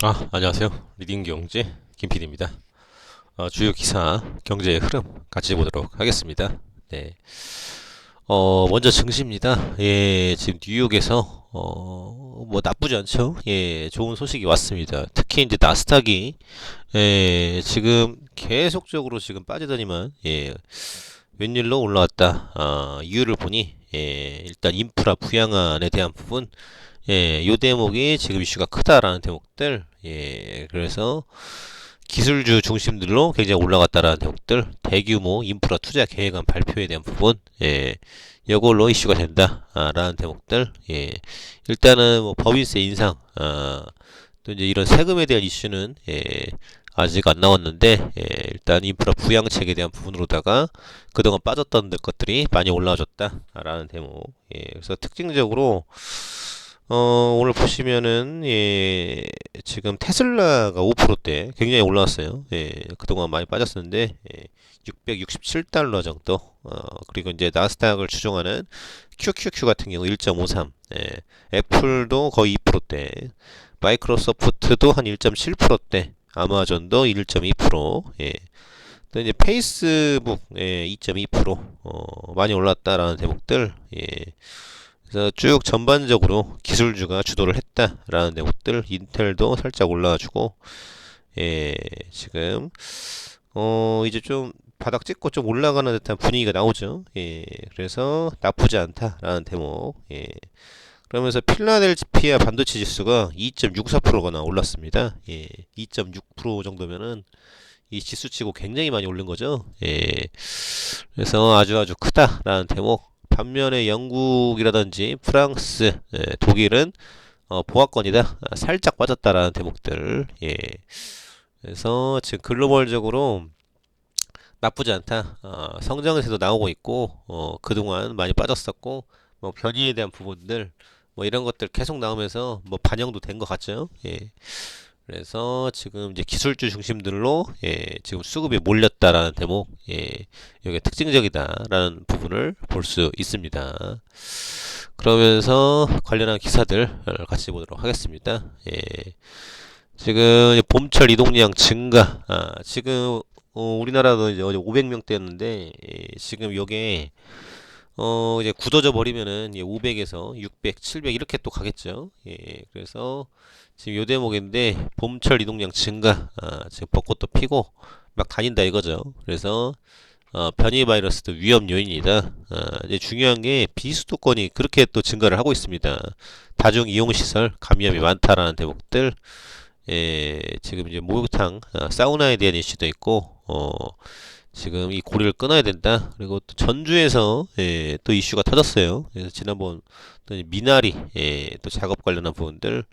아, 안녕하세요. 리딩 경제 김PD입니다. 어, 주요 기사, 경제의 흐름 같이 보도록 하겠습니다. 네. 어, 먼저 증시입니다. 예, 지금 뉴욕에서 어, 뭐 나쁘지 않죠? 예, 좋은 소식이 왔습니다. 특히 이제 나스닥이 예, 지금 계속적으로 지금 빠지더니만 예, 웬일로 올라왔다. 아, 이유를 보니 예, 일단 인프라 부양안에 대한 부분 예, 요 대목이 지금 이슈가 크다라는 대목들, 예, 그래서 기술주 중심들로 굉장히 올라갔다라는 대목들, 대규모 인프라 투자 계획안 발표에 대한 부분, 예, 이걸로 이슈가 된다라는 대목들, 예, 일단은 뭐 법인세 인상, 아, 또 이제 이런 세금에 대한 이슈는, 예, 아직 안 나왔는데, 예, 일단 인프라 부양책에 대한 부분으로다가 그동안 빠졌던 것들이 많이 올라와줬다라는 대목, 예, 그래서 특징적으로 어, 오늘 보시면은, 예, 지금 테슬라가 5%대 굉장히 올라왔어요. 예, 그동안 많이 빠졌었는데, 예, 667달러 정도. 어, 그리고 이제 나스닥을 추종하는 QQQ 같은 경우 1.53. 예, 애플도 거의 2%대. 마이크로소프트도 한 1.7%대. 아마존도 1.2%. 예. 또 이제 페이스북 예, 2.2% 어, 많이 올랐다라는 대목들 예. 그래서 쭉 전반적으로 기술주가 주도를 했다라는 내용들 인텔도 살짝 올라와주고 예 지금 어 이제 좀 바닥 찍고 좀 올라가는 듯한 분위기가 나오죠. 예 그래서 나쁘지 않다라는 대목 예. 그러면서 필라델피아 반도체 지수가 2.64%가 올랐습니다. 예 2.6% 정도면은 이 지수치고 굉장히 많이 오른 거죠. 예. 그래서 아주 아주 크다라는 대목 반면에 영국이라든지 프랑스, 예, 독일은 어, 보합권이다. 아, 살짝 빠졌다라는 대목들. 예. 그래서 지금 글로벌적으로 나쁘지 않다. 어, 성장세도 나오고 있고 어, 그동안 많이 빠졌었고 뭐 변이에 대한 부분들 뭐 이런 것들 계속 나오면서 뭐 반영도 된 것 같죠. 예. 그래서 지금 이제 기술주 중심들로 예, 지금 수급이 몰렸다라는 대목, 예, 이게 특징적이다라는 부분을 볼 수 있습니다. 그러면서 관련한 기사들 같이 보도록 하겠습니다. 예, 지금 봄철 이동량 증가, 아, 지금 어, 우리나라도 이제 어제 500명대였는데 예, 지금 요게 어 이제 굳어져 버리면은 500에서 600, 700 이렇게 또 가겠죠. 예, 그래서 지금 요 대목인데 봄철 이동량 증가, 아, 지금 벚꽃도 피고 막 다닌다 이거죠. 그래서 어, 변이 바이러스도 위험 요인이다. 아, 이제 중요한 게 비수도권이 그렇게 또 증가를 하고 있습니다. 다중 이용 시설 감염이 많다라는 대목들. 예, 지금 이제 목욕탕, 아, 사우나에 대한 이슈도 있고, 어, 지금 이 고리를 끊어야 된다. 그리고 또 전주에서 예, 또 이슈가 터졌어요. 그래서 지난번 또 미나리 예, 또 작업 관련한 부분들.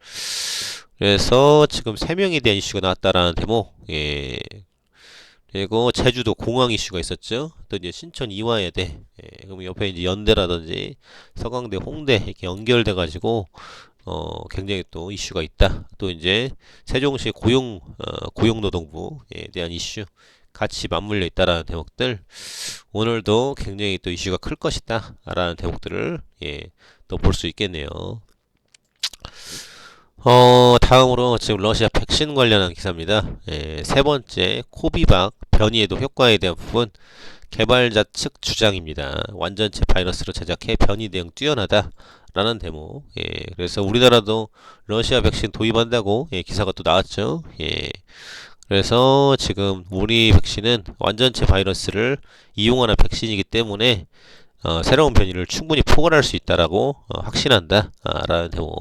그래서 지금 세 명에 대한 이슈가 나왔다라는 대목. 예. 그리고 제주도 공항 이슈가 있었죠. 또 이제 신천 이화여대. 예, 그럼 옆에 이제 연대라든지 서강대, 홍대 이렇게 연결돼 가지고 어, 굉장히 또 이슈가 있다. 또 이제 세종시 고용 어, 고용노동부에 대한 이슈. 같이 맞물려 있다라는 대목들 오늘도 굉장히 또 이슈가 클 것이다 라는 대목들을 예, 또 볼 수 있겠네요. 어 다음으로 지금 러시아 백신 관련한 기사입니다. 예, 세 번째 코비박 변이에도 효과에 대한 부분 개발자 측 주장입니다. 완전체 바이러스로 제작해 변이 대응 뛰어나다 라는 대목. 예, 그래서 우리나라도 러시아 백신 도입한다고 예, 기사가 또 나왔죠. 예. 그래서 지금 우리 백신은 완전체 바이러스를 이용하는 백신이기 때문에 어, 새로운 변이를 충분히 포괄할 수 있다라고 어, 확신한다 아, 라는 대목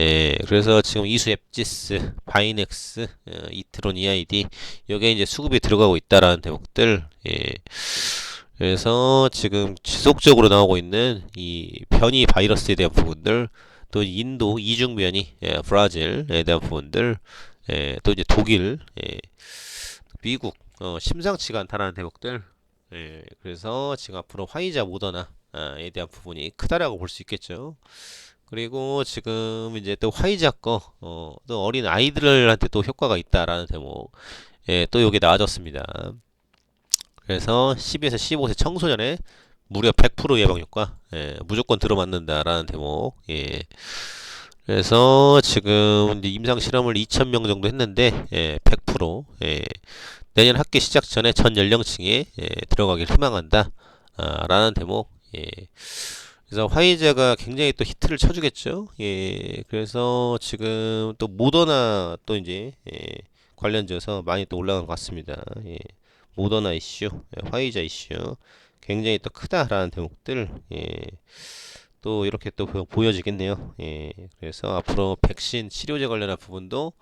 예, 그래서 지금 이수 앱지스, 바이넥스, 어, 이트론 EID 여기에 이제 수급이 들어가고 있다라는 대목들 예. 그래서 지금 지속적으로 나오고 있는 이 변이 바이러스에 대한 부분들 또 인도 이중 변이, 예, 브라질에 대한 부분들 예, 또 이제 독일, 예, 미국, 어, 심상치가 않다라는 대목들. 예, 그래서 지금 앞으로 화이자 모더나에 대한 부분이 크다라고 볼 수 있겠죠. 그리고 지금 이제 또 화이자 거, 어, 또 어린 아이들한테 또 효과가 있다라는 대목. 예, 또 여기 나와졌습니다. 그래서 12에서 15세 청소년의 무려 100% 예방 효과, 예, 무조건 들어맞는다라는 대목. 예. 그래서 지금 임상 실험을 2,000명 정도 했는데 예, 100% 예, 내년 학기 시작 전에 전 연령층에 예, 들어가길 희망한다. 아, 라는 대목. 예. 그래서 화이자가 굉장히 또 히트를 쳐주겠죠. 예. 그래서 지금 또 모더나 또 이제 예, 관련돼서 많이 또 올라간 것 같습니다. 예. 모더나 이슈, 예, 화이자 이슈 굉장히 또 크다라는 대목들 예. 또 이렇게 또 보- 보여지겠네요. 예. 그래서 앞으로 백신 치료제 관련한 부분도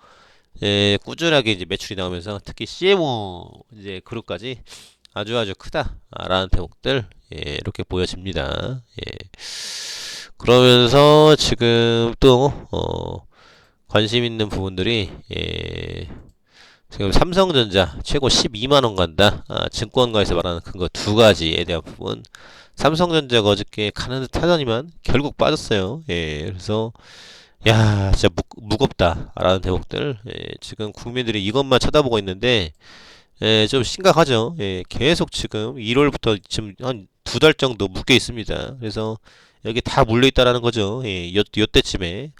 예, 꾸준하게 이제 매출이 나오면서 특히 CMO 이제 그룹까지 아주 아주 크다라는 대목들 예, 이렇게 보여집니다. 예. 그러면서 지금 또 어, 관심 있는 부분들이 예, 지금 삼성전자 최고 12만 원 간다. 아, 증권가에서 말하는 큰 거 두 가지에 대한 부분. 삼성전자가 어저께 가는 듯 하더니만 결국 빠졌어요. 예, 그래서 야, 진짜 무, 무겁다라는 대목들. 예, 지금 국민들이 이것만 쳐다보고 있는데 예, 좀 심각하죠. 예, 계속 지금 1월부터 지금 한 두 달 정도 묶여 있습니다. 그래서 여기 다 물려 있다라는 거죠. 예, 요, 요때쯤에.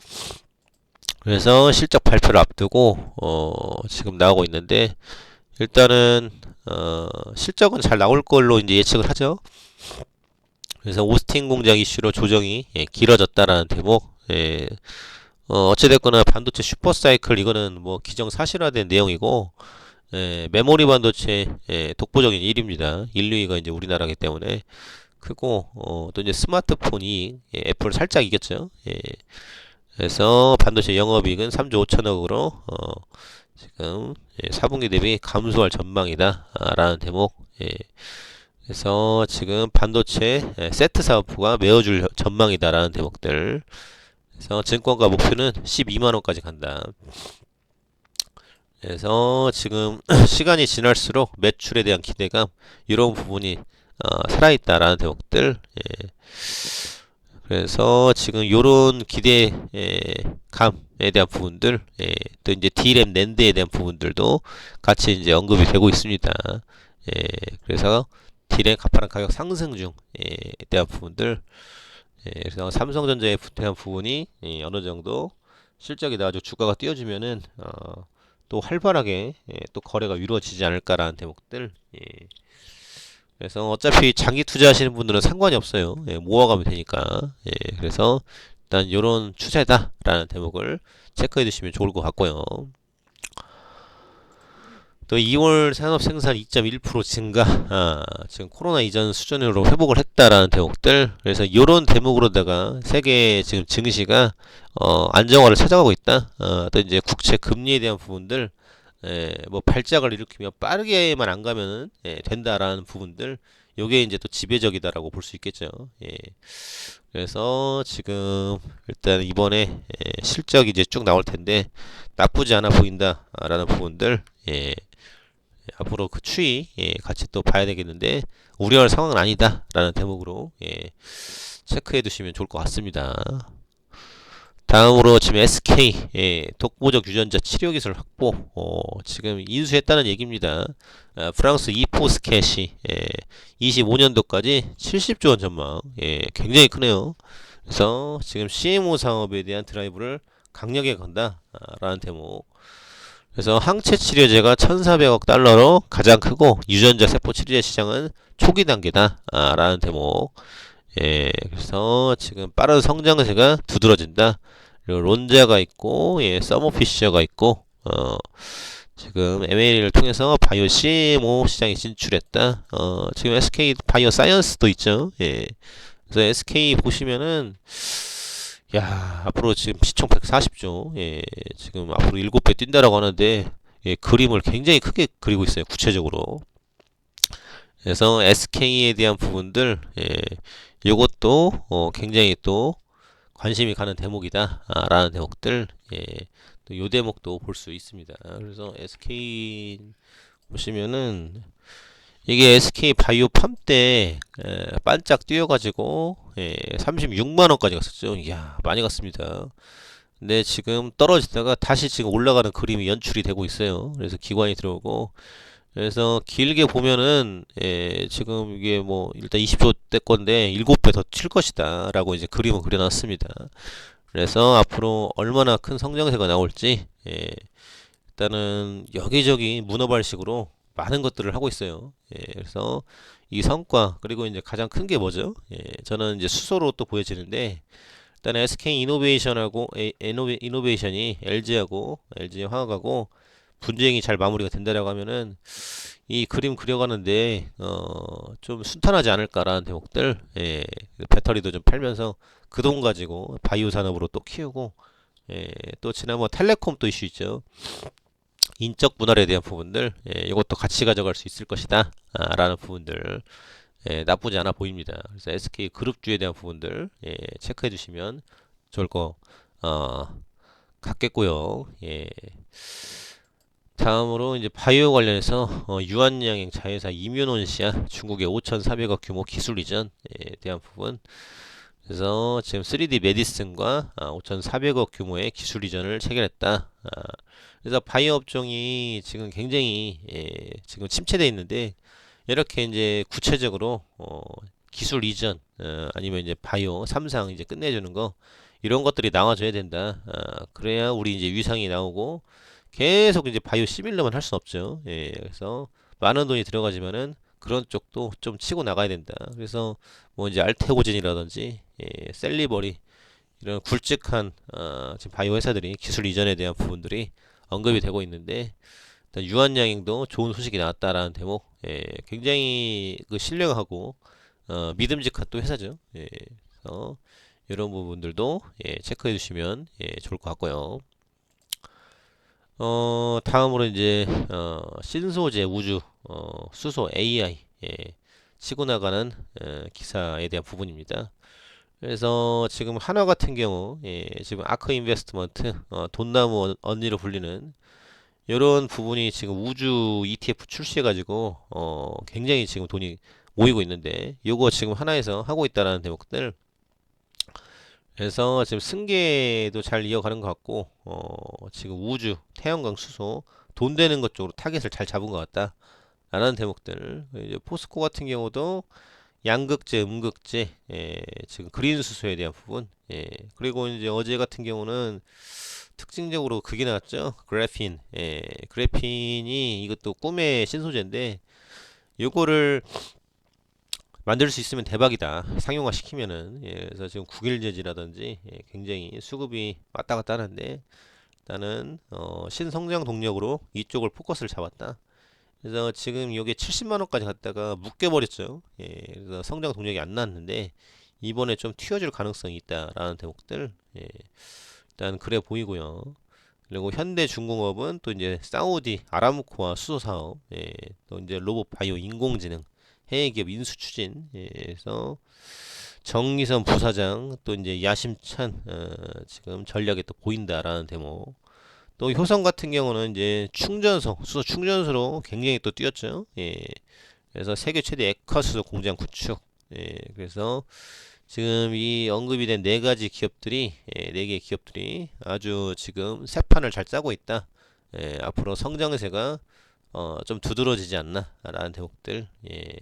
그래서 실적 발표를 앞두고 어, 지금 나오고 있는데 일단은 어, 실적은 잘 나올 걸로 이제 예측을 하죠. 그래서 오스틴 공장 이슈로 조정이 예, 길어졌다라는 대목. 예, 어, 어찌됐거나 반도체 슈퍼사이클 이거는 뭐 기정사실화된 내용이고 예, 메모리 반도체 예, 독보적인 1위입니다. 1, 2위가 이제 우리나라기 때문에 크고 어, 또 이제 스마트폰이 예, 애플을 살짝 이겼죠. 예, 그래서 반도체 영업이익은 3조 5천억으로 어, 지금 예, 4분기 대비 감소할 전망이다 아, 라는 대목. 예, 그래서 지금 반도체 예, 세트 사업부가 메워줄 전망이다라는 대목들. 그래서 증권가 목표는 12만 원까지 간다. 그래서 지금 시간이 지날수록 매출에 대한 기대감 이런 부분이 어, 살아있다라는 대목들. 예. 그래서 지금 요런 기대 예, 감에 대한 부분들, 예, 또 이제 D램 낸드에 대한 부분들도 같이 이제 언급이 되고 있습니다. 예, 그래서 D램 가파른 가격 상승 중에 대한 부분들, 예, 그래서 삼성전자에 대한 부분이 예, 어느 정도 실적이 나와주고 주가가 뛰어주면은 어, 또 활발하게 예, 또 거래가 이루어지지 않을까라는 대목들. 예. 그래서 어차피 장기 투자하시는 분들은 상관이 없어요. 예, 모아가면 되니까. 예, 그래서 일단 이런 추세다라는 대목을 체크해 두시면 좋을 것 같고요. 또 2월 산업 생산 2.1% 증가, 아, 지금 코로나 이전 수준으로 회복을 했다라는 대목들. 그래서 이런 대목으로다가 세계 지금 증시가 어, 안정화를 찾아가고 있다. 어, 또 이제 국채 금리에 대한 부분들, 예, 뭐 발작을 일으키며 빠르게만 안 가면은 예, 된다라는 부분들. 요게 이제 또 지배적이다라고 볼 수 있겠죠. 예. 그래서 지금 일단 이번에 예, 실적이 이제 쭉 나올 텐데 나쁘지 않아 보인다라는 부분들. 예. 앞으로 그 추이 예, 같이 또 봐야 되겠는데 우려할 상황은 아니다라는 대목으로 예, 체크해 두시면 좋을 것 같습니다. 다음으로 지금 SK 예, 독보적 유전자 치료 기술 확보 어, 지금 인수했다는 얘기입니다. 아, 프랑스 이포스켓이 예, 25년도까지 70조 원 전망 예, 굉장히 크네요. 그래서 지금 CMO 사업에 대한 드라이브를 강력하게 건다라는 대목. 그래서 항체 치료제가 1,400억 달러로 가장 크고 유전자 세포 치료제 시장은 초기 단계다라는 대목. 예, 그래서 지금 빠른 성장세가 두드러진다. 그리고 론자가 있고, 예, 서머피셔가 있고, 어, 지금 M&A를 통해서 바이오 CMO 시장에 진출했다. 어, 지금 SK 바이오 사이언스도 있죠. 예. 그래서 SK 보시면은 야, 앞으로 지금 시총 140조. 예, 지금 앞으로 7배 뛴다라고 하는데 예, 그림을 굉장히 크게 그리고 있어요. 구체적으로. 그래서 SK에 대한 부분들 예, 요것도 어, 굉장히 또 관심이 가는 대목이다 아, 라는 대목들 예, 또 요 대목도 볼 수 있습니다. 그래서 SK 보시면은 이게 SK 바이오팜 때 에, 반짝 뛰어가지고 예, 36만 원까지 갔었죠. 이야 많이 갔습니다. 근데 지금 떨어지다가 다시 지금 올라가는 그림이 연출이 되고 있어요. 그래서 기관이 들어오고 그래서 길게 보면은 예, 지금 이게 뭐 일단 20조 대 건데 7배 더 칠 것이다 라고 이제 그림을 그려놨습니다. 그래서 앞으로 얼마나 큰 성장세가 나올지 예, 일단은 여기저기 문어발식으로 많은 것들을 하고 있어요. 예, 그래서 이 성과 그리고 이제 가장 큰 게 뭐죠? 예, 저는 이제 수소로 또 보여지는데 일단 SK 이노베이션하고 에- 에노베- 이노베이션이 LG하고 LG 화학하고 분쟁이 잘 마무리가 된다라고 하면은 이 그림 그려가는데 어, 좀 순탄하지 않을까라는 대목들 예, 배터리도 좀 팔면서 그 돈 가지고 바이오 산업으로 또 키우고 예, 또 지난번 텔레콤 또 이슈 있죠. 인적 분할에 대한 부분들 예, 이것도 같이 가져갈 수 있을 것이다 아, 라는 부분들 예, 나쁘지 않아 보입니다. 그래서 SK 그룹주에 대한 부분들 예, 체크해 주시면 좋을 것 어, 같겠고요. 예. 다음으로 이제 바이오 관련해서 어, 유한양행 자회사 이뮤논시아 중국의 5,400억 규모 기술 이전에 대한 부분 그래서 지금 3D 메디슨과 아, 5,400억 규모의 기술 이전을 체결했다. 아, 그래서 바이오 업종이 지금 굉장히 예, 지금 침체돼 있는데 이렇게 이제 구체적으로 어, 기술 이전 어, 아니면 이제 바이오 삼상 이제 끝내주는 거 이런 것들이 나와줘야 된다. 아, 그래야 우리 이제 위상이 나오고 계속 이제 바이오 시밀러만 할 수는 없죠. 예, 그래서 많은 돈이 들어가지만은 그런 쪽도 좀 치고 나가야 된다. 그래서 뭐 이제 알테오젠이라든지 예, 셀리버리 이런 굵직한 어, 지금 바이오 회사들이 기술 이전에 대한 부분들이 언급이 되고 있는데 일단 유한양행도 좋은 소식이 나왔다라는 대목 예, 굉장히 그 신뢰하고 어, 믿음직한 또 회사죠. 예, 그래서 이런 부분들도 예, 체크해 주시면 예, 좋을 것 같고요. 어, 다음으로 이제 어, 신소재 우주 어, 수소 AI 예, 치고 나가는 어, 기사에 대한 부분입니다. 그래서 지금 하나 같은 경우 예, 지금 아크 인베스트먼트 어, 돈나무 언- 언니로 불리는 이런 부분이 지금 우주 ETF 출시해 가지고 어, 굉장히 지금 돈이 모이고 있는데 요거 지금 하나에서 하고 있다라는 대목들. 그래서 지금 승계도 잘 이어가는 것 같고 어, 지금 우주 태양광 수소 돈 되는 것 쪽으로 타겟을 잘 잡은 것 같다 라는 대목들. 포스코 같은 경우도 양극재, 음극재, 예, 지금 그린 수소에 대한 부분, 예, 그리고 이제 어제 같은 경우는 특징적으로 그게 나왔죠. 그래핀, 예, 그래핀이 이것도 꿈의 신소재인데, 요거를 만들 수 있으면 대박이다. 상용화 시키면은, 예, 그래서 지금 국일제지라든지 예, 굉장히 수급이 왔다 갔다 하는데, 일단은 어, 신성장 동력으로 이쪽을 포커스를 잡았다. 그래서 지금 여기 70만 원까지 갔다가 묶여버렸죠. 예, 그래서 성장 동력이 안 나왔는데 이번에 좀 튀어줄 가능성이 있다라는 대목들 예, 일단 그래 보이고요. 그리고 현대중공업은 또 이제 사우디 아람코와 수소 사업, 예, 또 이제 로봇 바이오 인공지능 해외 기업 인수 추진, 예, 그래서 정의선 부사장 또 이제 야심찬 어, 지금 전략이 또 보인다라는 대목. 또 효성 같은 경우는 이제 충전소, 수소 충전소로 굉장히 또 뛰었죠. 예. 그래서 세계 최대 액화수소 공장 구축. 예. 그래서 지금 이 언급이 된 네 가지 기업들이, 예, 네 개의 기업들이 아주 지금 새 판을 잘 짜고 있다. 예, 앞으로 성장세가 어, 좀 두드러지지 않나라는 대목들. 예.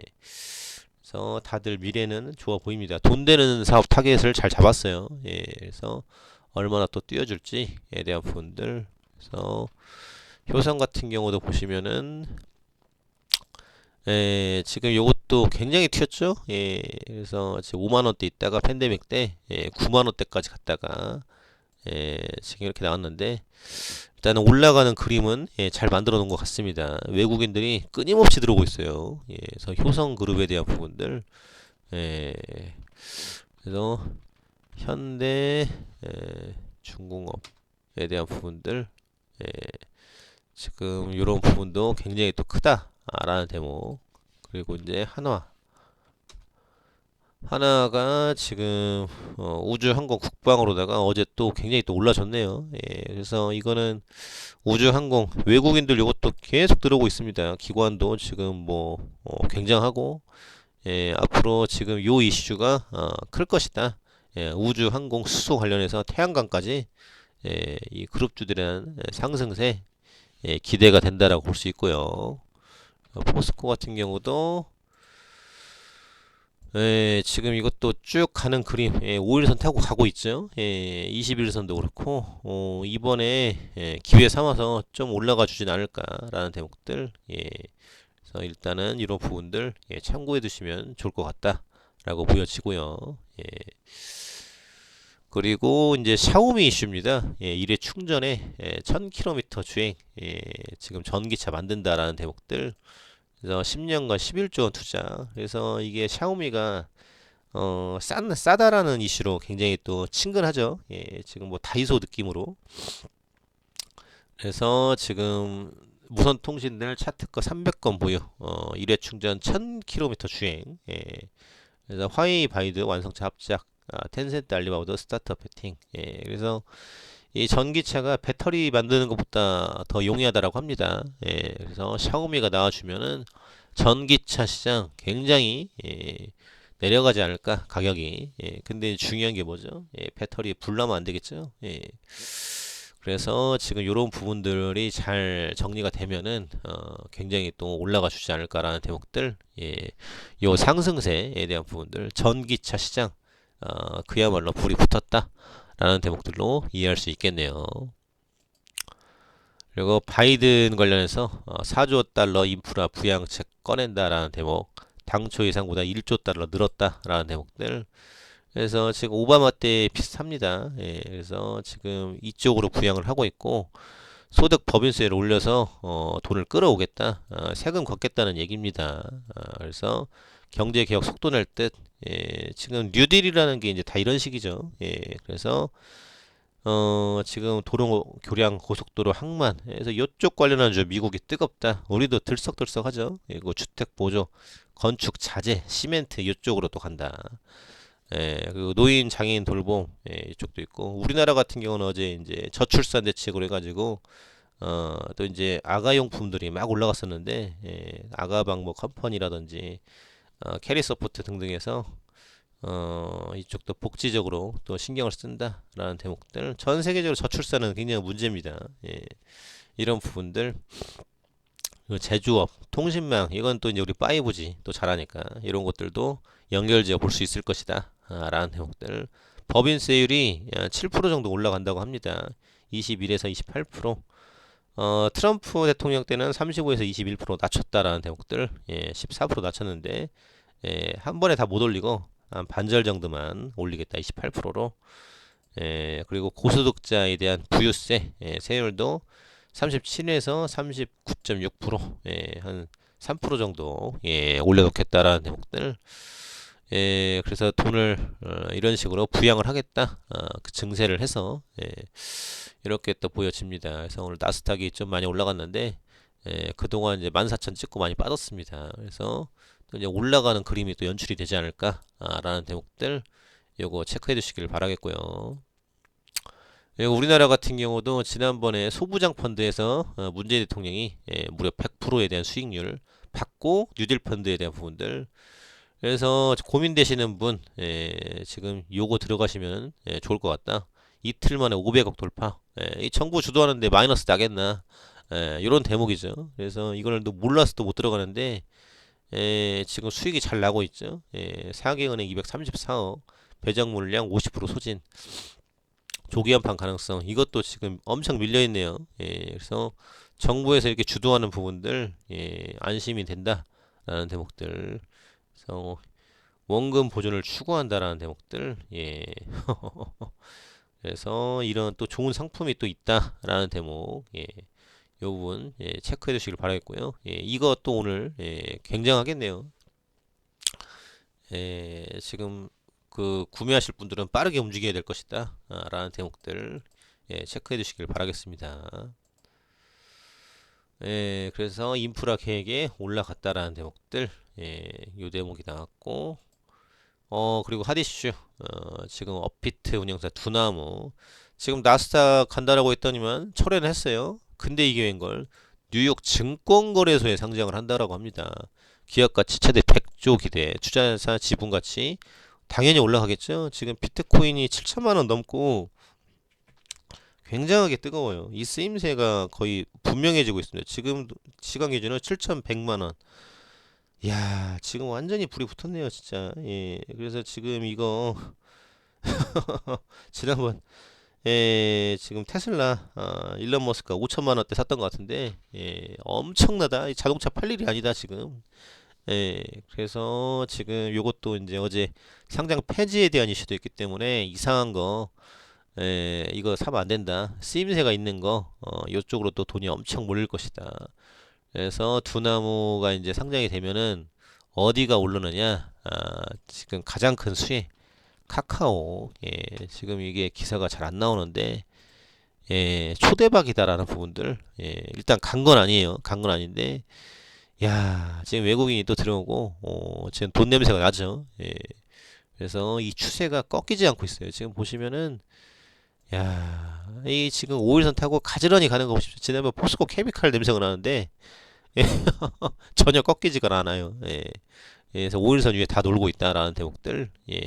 그래서 다들 미래는 좋아 보입니다. 돈 되는 사업 타겟을 잘 잡았어요. 예. 그래서 얼마나 또 뛰어줄지에 대한 부분들 그래서 효성 같은 경우도 보시면은 예, 지금 요것도 굉장히 튀었죠. 예, 그래서 지금 5만 원대 있다가 팬데믹 때 예, 9만 원대까지 갔다가 예, 지금 이렇게 나왔는데 일단은 올라가는 그림은 예, 잘 만들어 놓은 것 같습니다. 외국인들이 끊임없이 들어오고 있어요. 예, 그래서 효성 그룹에 대한 부분들 예, 그래서 현대 예, 중공업에 대한 부분들 예, 지금 이런 부분도 굉장히 또 크다라는 대목 그리고 이제 한화 하나가 지금 어, 우주항공 국방으로다가 어제 또 굉장히 또 올라졌네요. 예, 그래서 이거는 우주항공 외국인들 이것도 계속 들어오고 있습니다. 기관도 지금 뭐 어, 굉장하고 예, 앞으로 지금 요 이슈가 어, 클 것이다. 예, 우주항공 수소 관련해서 태양광까지 예, 이 그룹주들의 상승세 예, 기대가 된다라고 볼 수 있고요. 어, 포스코 같은 경우도 예, 지금 이것도 쭉 가는 그림, 예, 5일선 타고 가고 있죠. 예, 21선도 그렇고, 어, 이번에 예, 기회 삼아서 좀 올라가 주진 않을까라는 대목들, 예, 그래서 일단은 이런 부분들 예, 참고해 두시면 좋을 것 같다라고 보여지고요. 예. 그리고 이제 샤오미 이슈입니다. 예, 일회 충전에 예, 1000km 주행, 예, 지금 전기차 만든다라는 대목들. 그래서 10년간 11조 원 투자. 그래서 이게 샤오미가 어, 싸, 싸다라는 이슈로 굉장히 또 친근하죠. 예, 지금 뭐 다이소 느낌으로. 그래서 지금 무선 통신들 차트가 300건 보유. 어, 일회 충전 1000km 주행. 예. 그래서 화웨이 바이드 완성차 합작. 아, 텐센트 알리바바도 스타트업 배팅. 예. 그래서 이 전기차가 배터리 만드는 것보다 더 용이하다라고 합니다. 예, 그래서 샤오미가 나와주면은 전기차 시장 굉장히 예, 내려가지 않을까 가격이. 예, 근데 중요한 게 뭐죠? 예, 배터리 불나면 안 되겠죠? 예. 그래서 지금 이런 부분들이 잘 정리가 되면은 어, 굉장히 또 올라가 주지 않을까라는 대목들, 예, 요 상승세에 대한 부분들, 전기차 시장 어, 그야말로 불이 붙었다. 라는 대목들로 이해할 수 있겠네요. 그리고 바이든 관련해서 어, 4조 달러 인프라 부양책 꺼낸다라는 대목, 당초 예상보다 1조 달러 늘었다라는 대목들. 그래서 지금 오바마 때 비슷합니다. 예, 그래서 지금 이쪽으로 부양을 하고 있고 소득 법인세를 올려서 어, 돈을 끌어오겠다, 어, 세금 걷겠다는 얘기입니다. 어, 그래서 경제 개혁 속도 낼 듯, 예, 지금 뉴딜이라는 게 이제 다 이런 식이죠. 예, 그래서 어, 지금 도로 교량 고속도로 항만 그래서 이쪽 관련한 주 미국이 뜨겁다. 우리도 들썩들썩하죠. 그리고 주택 보조, 건축 자재, 시멘트 이쪽으로 또 간다. 예, 그리고 노인 장애인 돌봄 예, 이쪽도 있고 우리나라 같은 경우는 어제 이제 저출산 대책으로 해가지고 어, 또 이제 아가 용품들이 막 올라갔었는데 예, 아가방 뭐 컴퍼니라든지 어, 캐리 서포트 등등에서 어, 이쪽도 복지적으로 또 신경을 쓴다라는 대목들 전 세계적으로 저출산은 굉장히 문제입니다. 예, 이런 부분들 그 제조업, 통신망 이건 또 이제 우리 파이브지 또 잘하니까 이런 것들도 연결지어 볼 수 있을 것이다 아, 라는 대목들 법인세율이 7% 정도 올라간다고 합니다. 21에서 28% 어, 트럼프 대통령 때는 35에서 21% 낮췄다라는 대목들, 예, 14% 낮췄는데, 예, 한 번에 다 못 올리고, 한 반절 정도만 올리겠다, 28%로. 예, 그리고 고소득자에 대한 부유세, 예, 세율도 37에서 39.6%, 예, 한3% 정도, 예, 올려놓겠다라는 대목들. 예, 그래서 돈을 어, 이런 식으로 부양을 하겠다, 어, 그 증세를 해서, 예, 이렇게 또 보여집니다. 그래서 오늘 나스닥이 좀 많이 올라갔는데 예, 그동안 이제 14,000 찍고 많이 빠졌습니다. 그래서 또 이제 올라가는 그림이 또 연출이 되지 않을까라는 대목들 요거 체크해 주시길 바라겠고요. 그리고 우리나라 같은 경우도 지난번에 소부장 펀드에서 어, 문재인 대통령이 예, 무려 100%에 대한 수익률 받고 뉴딜 펀드에 대한 부분들 그래서 고민되시는 분 예, 지금 요거 들어가시면 예, 좋을 것 같다. 이틀 만에 500억 돌파. 예, 이 정부 주도하는데 마이너스 나겠나? 예, 이런 대목이죠. 그래서 이걸 또 몰라서 또못 들어가는데 예, 지금 수익이 잘 나고 있죠. 예, 사기은행 234억, 배정 물량 50% 소진, 조기 한판 가능성 이것도 지금 엄청 밀려 있네요. 예, 그래서 정부에서 이렇게 주도하는 부분들 예, 안심이 된다라는 대목들. 그래서 원금 보존을 추구한다라는 대목들. 예. 그래서 이런 또 좋은 상품이 또 있다라는 대목 예. 요 부분 예, 체크해 주시길 바라겠고요. 예, 이것도 오늘 예, 굉장하겠네요. 예, 지금 그 구매하실 분들은 빠르게 움직여야 될 것이다 아, 라는 대목들 예, 체크해 주시길 바라겠습니다. 예, 그래서 인프라 계획에 올라갔다라는 대목들 예, 요 대목이 나왔고 어 그리고 핫이슈 어, 지금 업비트 운영사 두나무 지금 나스닥 간다라고 했더니만 철회는 했어요. 근데 이게 웬걸 뉴욕 증권거래소에 상장을 한다라고 합니다. 기업 가치 최대 100조 기대 투자사 지분 가치 당연히 올라가겠죠. 지금 비트코인이 7천만 원 넘고 굉장하게 뜨거워요. 이 쓰임새가 거의 분명해지고 있습니다. 지금 시간 기준으로 7,100만 원. 야, 지금 완전히 불이 붙었네요, 진짜. 예. 그래서 지금 이거 지난번 예, 지금 테슬라 아, 일론 머스크가 5천만 원대 샀던 것 같은데 예, 엄청나다. 이 자동차 팔 일이 아니다, 지금. 예, 그래서 지금 요것도 이제 어제 상장 폐지에 대한 이슈도 있기 때문에 이상한 거 예, 이거 사면 안 된다. 쓰임새가 있는 거 어, 요쪽으로 또 돈이 엄청 몰릴 것이다. 그래서 두나무가 이제 상장이 되면은 어디가 오르느냐? 아, 지금 가장 큰 수혜 카카오. 예, 지금 이게 기사가 잘 안 나오는데 예, 초대박이다라는 부분들. 예, 일단 간 건 아니에요. 간 건 아닌데 야, 지금 외국인이 또 들어오고 어, 지금 돈 냄새가 나죠. 예. 그래서 이 추세가 꺾이지 않고 있어요. 지금 보시면은 야, 이 지금 5일선 타고 가지런히 가는 거 보십시오. 지난번 포스코 케미칼 냄새가 나는데 예, 전혀 꺾이지가 않아요. 예. 예, 그래서 5일선 위에 다 놀고 있다라는 대목들 예,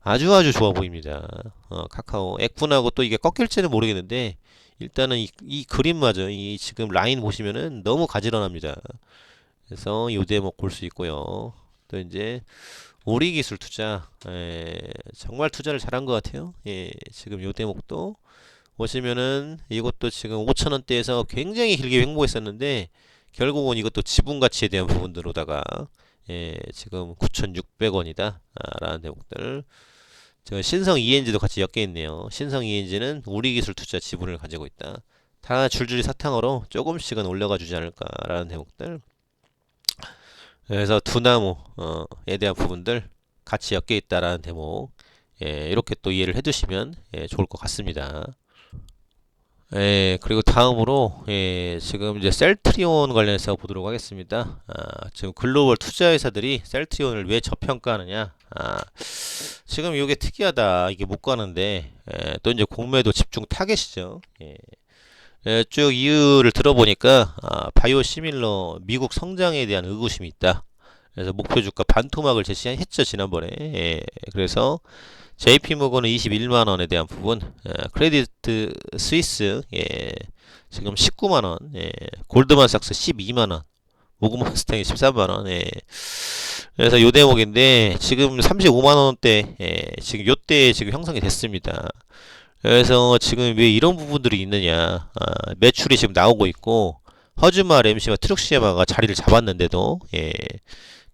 아주 아주 좋아 보입니다. 어, 카카오 액분하고 또 이게 꺾일지는 모르겠는데 일단은 이, 이 그림마저 이 지금 라인 보시면은 너무 가지런합니다. 그래서 요 대목 볼 수 있고요. 또 이제 우리 기술 투자 예, 정말 투자를 잘한 것 같아요. 예, 지금 요 대목도 보시면은 이것도 지금 5천 원대에서 굉장히 길게 횡보했었는데 결국은 이것도 지분 가치에 대한 부분들로다가 예, 지금 9,600원이다 아, 라는 대목들 제가 신성 ENG도 같이 엮여 있네요. 신성 ENG는 우리 기술 투자 지분을 가지고 있다. 다 줄줄이 사탕으로 조금씩은 올려가 주지 않을까라는 대목들. 그래서 두나무에 대한 부분들 같이 엮여 있다라는 대목. 예, 이렇게 또 이해를 해두시면 예, 좋을 것 같습니다. 예, 그리고 다음으로 예, 지금 이제 셀트리온 관련해서 보도록 하겠습니다. 아, 지금 글로벌 투자 회사들이 셀트리온을 왜 저평가하느냐? 아, 지금 이게 특이하다. 이게 못 가는데 예, 또 이제 공매도 집중 타겟이죠. 예. 예, 쭉 이유를 들어보니까 아, 바이오 시밀러 미국 성장에 대한 의구심이 있다. 그래서 목표 주가 반토막을 제시했죠 지난번에. 예, 그래서 JP 모건은 21만 원에 대한 부분, 예, 크레디트 스위스 예, 지금 19만 원, 예, 골드만삭스 12만 원, 모그먼 스탠이 13만 원. 예. 그래서 요 대목인데 지금 35만 원대 예, 지금 요때 지금 형성이 됐습니다. 그래서 지금 왜 이런 부분들이 있느냐? 아, 매출이 지금 나오고 있고 허즈마 램시와 트룩시야마가 자리를 잡았는데도 예,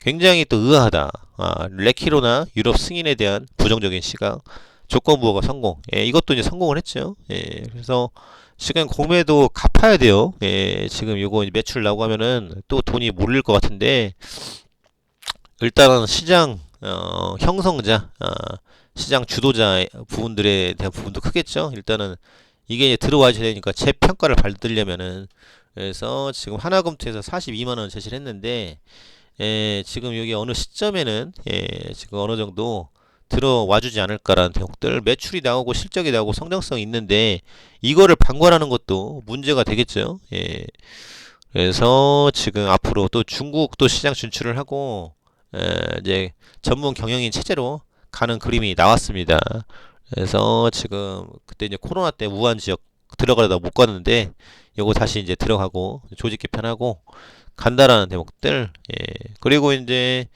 굉장히 또 의아하다. 아, 레키로나 유럽 승인에 대한 부정적인 시각, 조건 부호가 성공. 예, 이것도 이제 성공을 했죠. 예, 그래서 지금 공매도 갚아야 돼요. 예, 지금 요거 매출 나오고 하면은 또 돈이 몰릴 것 같은데 일단은 시장 어, 형성자, 어, 시장 주도자 부분들에 대한 부분도 크겠죠. 일단은 이게 이제 들어와야 되니까 재평가를 받으려면은 그래서 지금 하나금투에서 42만 원 제시를 했는데 예, 지금 여기 어느 시점에는 예, 지금 어느 정도 들어와주지 않을까라는 대목들 매출이 나오고 실적이 나오고 성장성이 있는데 이거를 방관하는 것도 문제가 되겠죠. 예. 그래서 지금 앞으로 또 중국도 시장 진출을 하고 에, 이제 전문 경영인 체제로 가는 그림이 나왔습니다. 그래서 지금 그때 이제 코로나 때 우한 지역 들어가려다 못 갔는데 요거 다시 이제 들어가고 조직 개편하고 간다라는 대목들. 예. 그리고 이제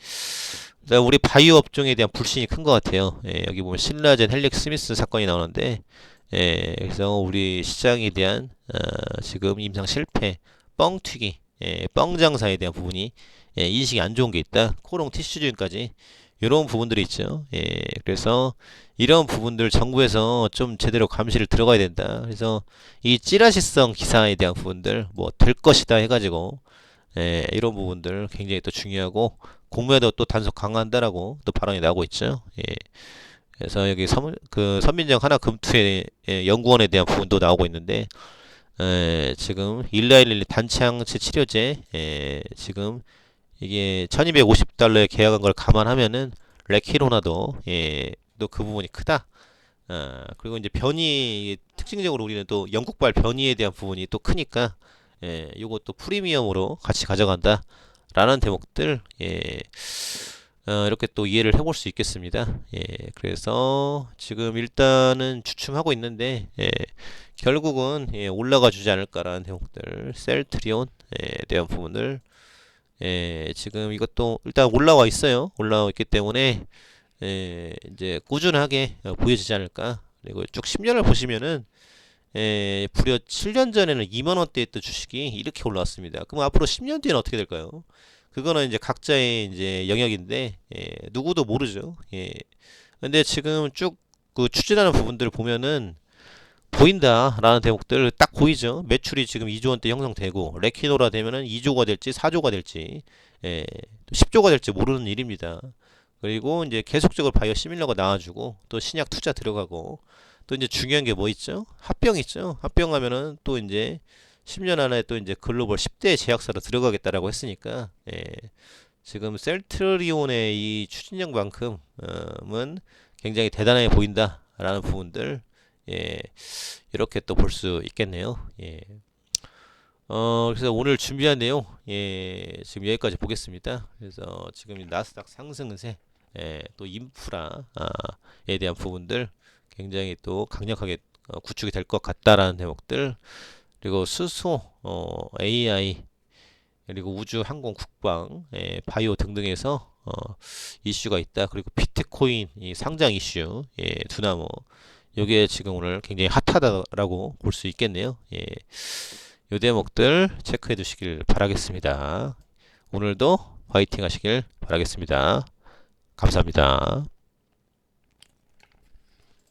우리 바이오 업종에 대한 불신이 큰 것 같아요. 예. 여기 보면 신라젠 헬릭 스미스 사건이 나오는데 예. 그래서 우리 시장에 대한 어, 지금 임상 실패, 뻥튀기, 예. 뻥 장사에 대한 부분이 예. 인식이 안 좋은 게 있다. 코롱 티슈진까지 이런 부분들이 있죠. 예. 그래서 이런 부분들 정부에서 좀 제대로 감시를 들어가야 된다. 그래서 이 찌라시성 기사에 대한 부분들 뭐 될 것이다 해가지고 예, 이런 부분들 굉장히 또 중요하고 공매도 또 단속 강화한다라고 또 발언이 나오고 있죠. 예. 그래서 여기 선, 그 선민정 하나 금투의 예, 연구원에 대한 부분도 나오고 있는데 에, 지금 1111 단체항체 치료제 에, 지금 이게 1250달러에 계약한 걸 감안하면은 레키로나도 예, 또 그 부분이 크다. 아, 그리고 이제 변이 특징적으로 우리는 또 영국발 변이에 대한 부분이 또 크니까 예, 요것도 프리미엄으로 같이 가져간다. 라는 대목들, 예, 어, 이렇게 또 이해를 해볼 수 있겠습니다. 예, 그래서 지금 일단은 주춤하고 있는데, 예, 결국은 예, 올라가 주지 않을까라는 대목들, 셀트리온에 대한 부분을 예, 지금 이것도 일단 올라와 있어요. 올라와 있기 때문에 예, 이제 꾸준하게 어, 보여지지 않을까. 그리고 쭉 10년을 보시면은 예, 불과 7년 전에는 2만 원대 있던 주식이 이렇게 올라왔습니다. 그럼 앞으로 10년 뒤에는 어떻게 될까요? 그거는 이제 각자의 이제 영역인데 예, 누구도 모르죠. 예. 근데 지금 쭉 그 추진하는 부분들을 보면은 보인다라는 대목들 딱 보이죠. 매출이 지금 2조 원대 형성되고 레키노라 되면은 2조가 될지 4조가 될지 예, 10조가 될지 모르는 일입니다. 그리고 이제 계속적으로 바이오 시밀러가 나와주고 또 신약 투자 들어가고 또 이제 중요한 게 뭐 있죠? 합병 있죠. 합병하면은 또 이제 10년 안에 또 이제 글로벌 10대 제약사로 들어가겠다라고 했으니까 예, 지금 셀트리온의 이 추진력만큼은 굉장히 대단해 보인다라는 부분들 예, 이렇게 또 볼 수 있겠네요. 예. 어, 그래서 오늘 준비한 내용, 예, 지금 여기까지 보겠습니다. 그래서 지금 이 나스닥 상승세, 예, 또 인프라에 대한 부분들 굉장히 또 강력하게 어, 구축이 될 것 같다라는 대목들, 그리고 수소, 어, AI, 그리고 우주, 항공, 국방, 예, 바이오 등등에서 어, 이슈가 있다. 그리고 비트코인 이 상장 이슈, 예, 두나무. 요게 지금 오늘 굉장히 핫하다라고 볼 수 있겠네요. 예. 요 대목들 체크해 두시길 바라겠습니다. 오늘도 화이팅 하시길 바라겠습니다. 감사합니다.